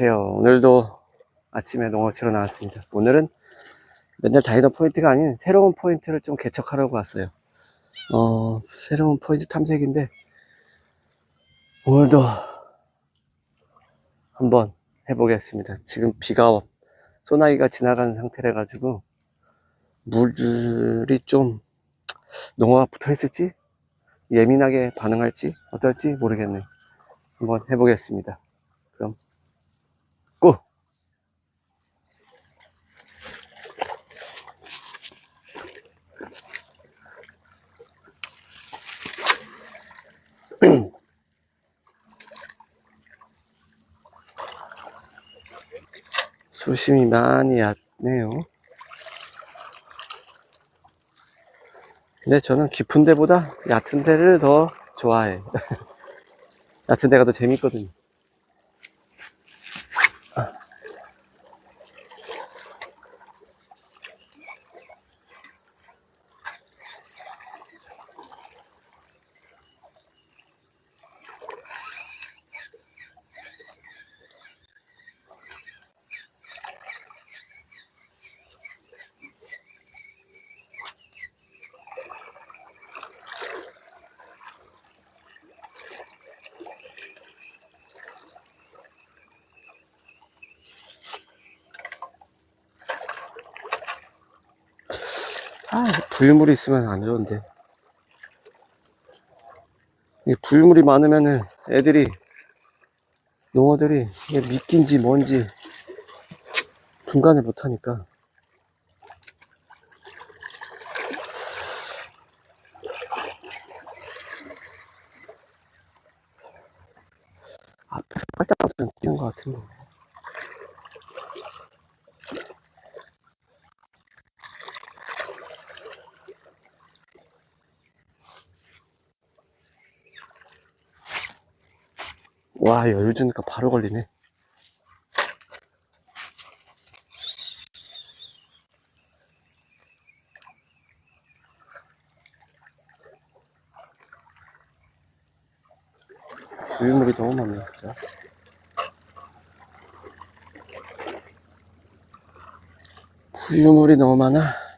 안녕하세요. 오늘도 아침에 농어 치러 나왔습니다. 오늘은 맨날 다니던 포인트가 아닌 새로운 포인트를 좀 개척하려고 왔어요. 어, 새로운 포인트 탐색인데, 오늘도 한번 해보겠습니다. 지금 비가, 소나기가 지나가는 상태라 가지고, 물이 좀, 농어가 붙어 있을지, 예민하게 반응할지, 어떨지 모르겠네요. 한번 해보겠습니다. 수심이 많이 얕네요. 근데 저는 깊은 데보다 얕은 데를 더 좋아해. 얕은 데가 더 재밌거든요. 아, 불물이 있으면 안 좋은데. 이 불물이 많으면은 애들이, 농어들이 이게 미끼인지 뭔지 분간을 못하니까. 앞에서 빨딱빨딱 뛰는 것 같은데. 와, 여유 주니까 바로 걸리네. 부유물이 너무 많네, 진짜. 부유물이 너무 많아.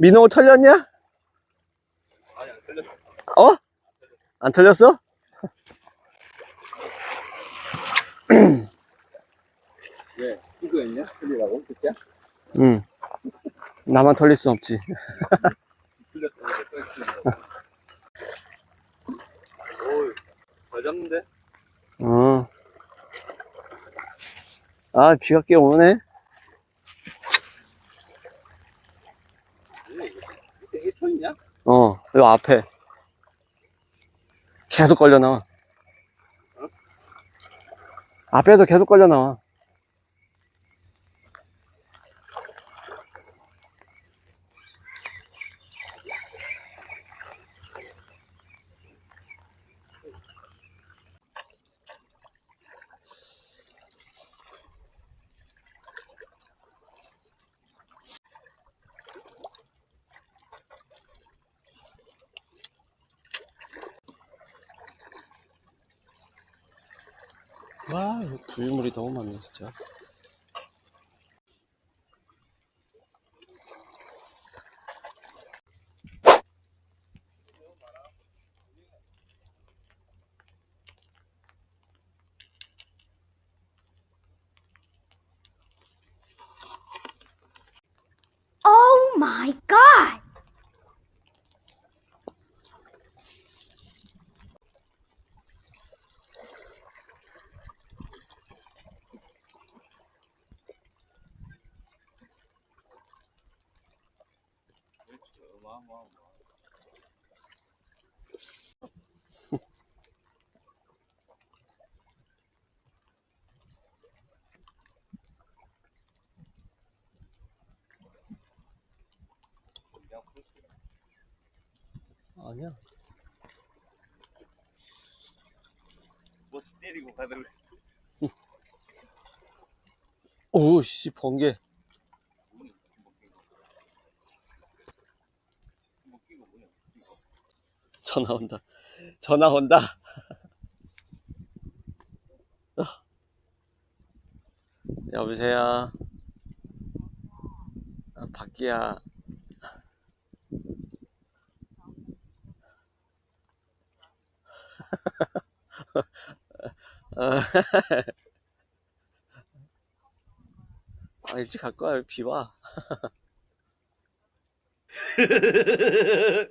민호 털렸냐? 아니 안 걸렸어. 어? 안 털렸어? 왜? 이거 있냐? 틀리라고? 그때? 응. 나만 털릴 순 없지. 잘 잡는데? 어. 아, 비가 꽤 오네. 왜 이거? 있냐? 어, 요 앞에. 계속 걸려 나와. 앞에서 계속 걸려 나와. 와, 이거 부유물이 너무 많네, 진짜. 아니야. 뭐 때리고 가더라고. 오, 씨, 번개. 전화 온다. 전화 온다. 어. 여보세요. 아. 어. 아, 일찍 갈 거야. 비 와.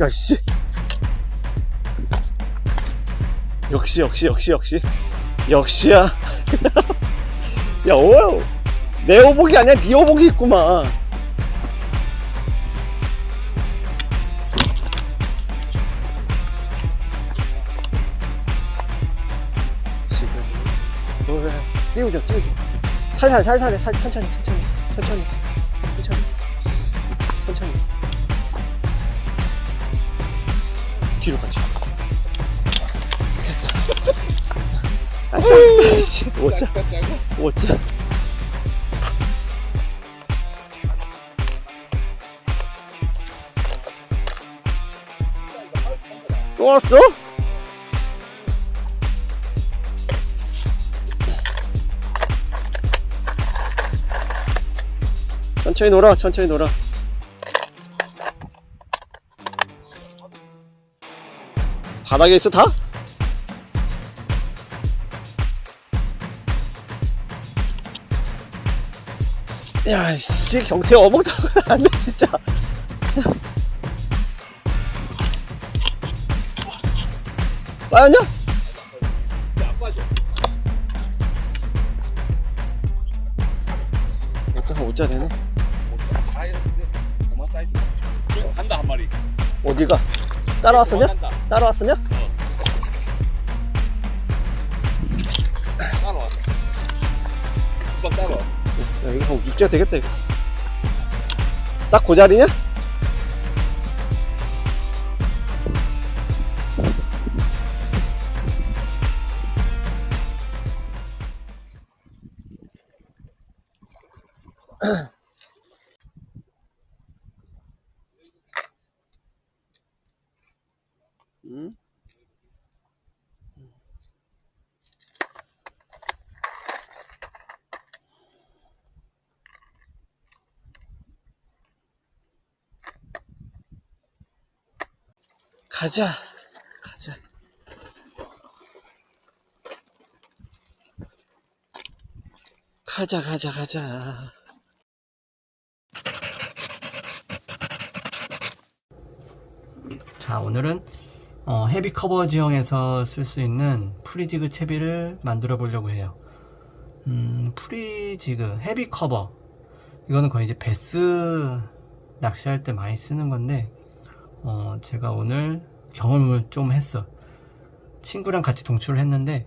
야, 씨. 역시, 역시, 역시, 역시. 역시야. 야, 오, 내 오복이 아니야. 네 오복이 있구만. 지금. 어, 띄우죠, 띄우죠. 살살, 살살해. 살, 천천히, 천천히, 천천히, 좀, 씨, 오자, 오자. 또 왔어? 천천히 놀아, 천천히 놀아. 바닥에 있어, 다? 야, 씨, 경태 어묵 타고 안 돼, 진짜. 빠졌냐? 어떡하, 오자 되네. 간다 한 마리. 어디가? 따라왔었냐? 따라왔었냐? 야, 이거 한 육지가 되겠다, 이거. 딱 그 자리냐? 가자, 가자. 가자, 가자, 가자. 자, 오늘은 어, 헤비 커버 지형에서 쓸 수 있는 프리지그 채비를 만들어 보려고 해요. 음, 프리지그, 헤비 커버. 이거는 거의 이제 베스 낚시할 때 많이 쓰는 건데, 어, 제가 오늘 경험을 좀 했어. 친구랑 같이 동출을 했는데,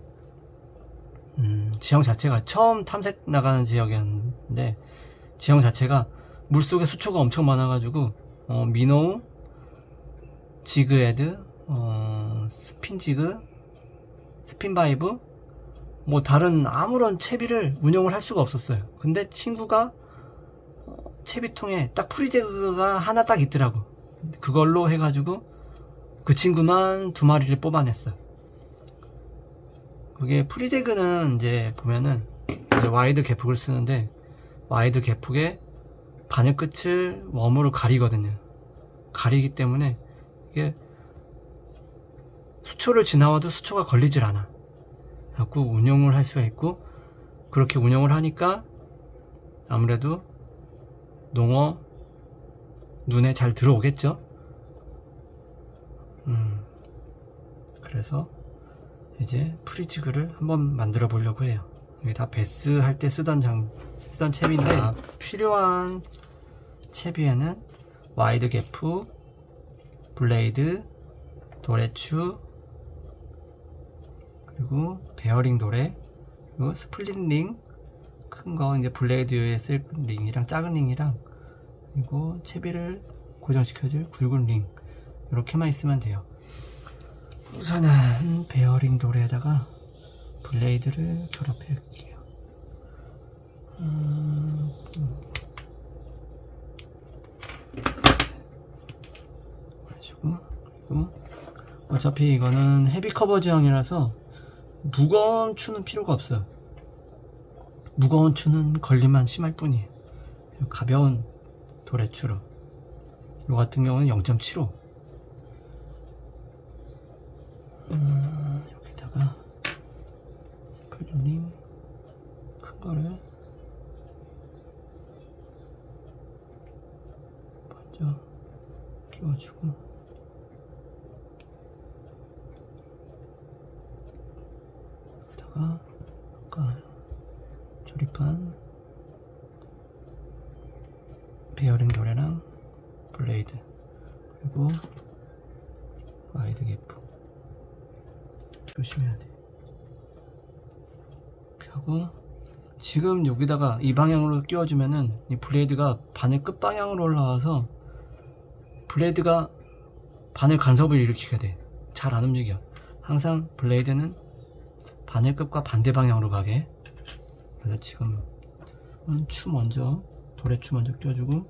음, 지형 자체가 처음 탐색 나가는 지역이었는데, 지형 자체가 물속에 수초가 엄청 많아가지고, 어, 미노우, 지그헤드, 어, 스핀지그, 스핀바이브, 뭐 다른 아무런 채비를 운영을 할 수가 없었어요. 근데 친구가 어, 채비통에 딱 프리제그가 하나 딱 있더라고. 그걸로 해가지고 그 친구만 두 마리를 뽑아냈어. 그게 프리제그는 이제 보면은 이제 와이드 개폭을 쓰는데 와이드 개폭에 바늘 끝을 웜으로 가리거든요. 가리기 때문에 이게 수초를 지나와도 수초가 걸리질 않아. 갖고 운영을 할 수가 있고 그렇게 운영을 하니까 아무래도 농어 눈에 잘 들어오겠죠. 그래서 이제 프리지그를 한번 만들어 보려고 해요. 이게 다 베스 할 때 쓰던 장 쓰던 채비인데 아, 필요한 채비에는 와이드 개프, 블레이드, 도래추, 그리고 베어링 도래, 그리고 스플릿 링, 큰 거 이제 블레이드에 쓸 링이랑 작은 링이랑 그리고 채비를 고정시켜줄 굵은 링 이렇게만 있으면 돼요. 우선은 베어링 도래에다가 블레이드를 결합해 볼게요. 음, 음. 그래가지고 그리고 어차피 이거는 헤비 커버 제형이라서 무거운 추는 필요가 없어요. 무거운 추는 걸림만 심할 뿐이에요. 가벼운 도래추로. 이 같은 경우는 0.75. 음, 여기다가 스프링 큰 거를 먼저 끼워주고. 여기다가 아까 조립한 베어링 도래랑 블레이드 그리고 와이드 개프 조심해야 돼. 이렇게 하고 지금 여기다가 이 방향으로 끼워주면은 이 블레이드가 바늘 끝 방향으로 올라와서 블레이드가 바늘 간섭을 일으키게 돼. 잘 안 움직여. 항상 블레이드는 바늘 끝과 반대 방향으로 가게. 그래서 지금 추 먼저 도래추 먼저 껴주고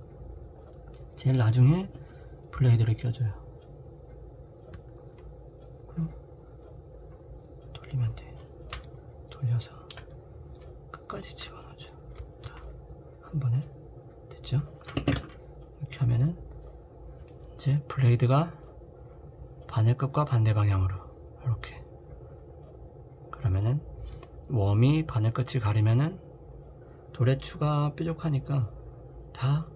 제일 나중에 블레이드를 껴줘요 그럼 돌리면 돼 돌려서 끝까지 집어넣어줘 자, 한 번에 됐죠? 이렇게 하면은 이제 블레이드가 바늘 끝과 반대 방향으로 이렇게 그러면은 웜이 바늘 끝을 가리면은 도래추가 뾰족하니까 다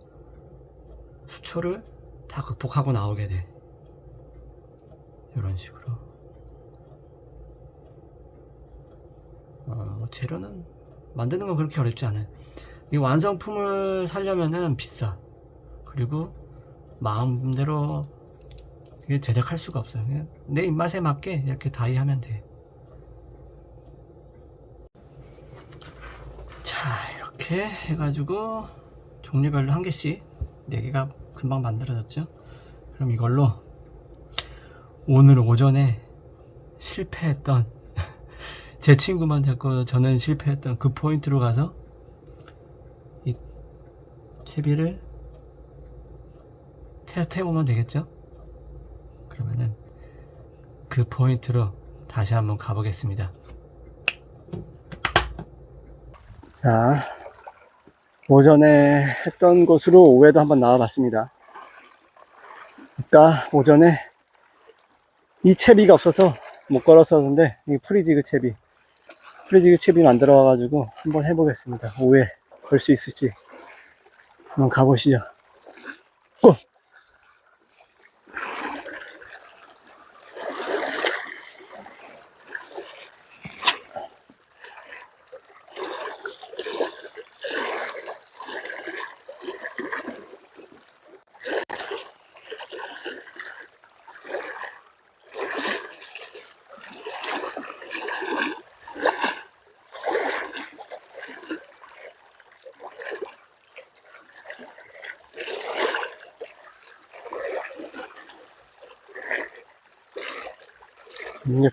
수초를 다 극복하고 나오게 돼. 이런 식으로. 어, 뭐 재료는 만드는 건 그렇게 어렵지 않아요. 이 완성품을 살려면은 비싸. 그리고 마음대로 이게 제작할 수가 없어요. 그냥 내 입맛에 맞게 이렇게 다이하면 돼. 자, 이렇게 해가지고 종류별로 한 개씩 네 개가 금방 만들어졌죠. 그럼 이걸로 오늘 오전에 실패했던 제 친구만 자꾸 저는 실패했던 그 포인트로 가서 이 채비를 테스트 해보면 되겠죠? 그러면은 그 포인트로 다시 한번 가보겠습니다. 자, 오전에 했던 곳으로 오후에도 한번 나와봤습니다. 아까 오전에 이 채비가 없어서 못 걸었었는데 이 프리지그 채비 프리지그 채비 만들어 와가지고 한번 해보겠습니다. 오후에 걸수 있을지 한번 가보시죠.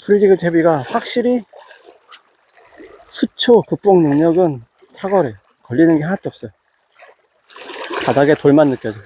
프리지그 채비가 확실히 수초 극복 능력은 탁월해. 걸리는 게 하나도 없어요. 바닥에 돌만 느껴져.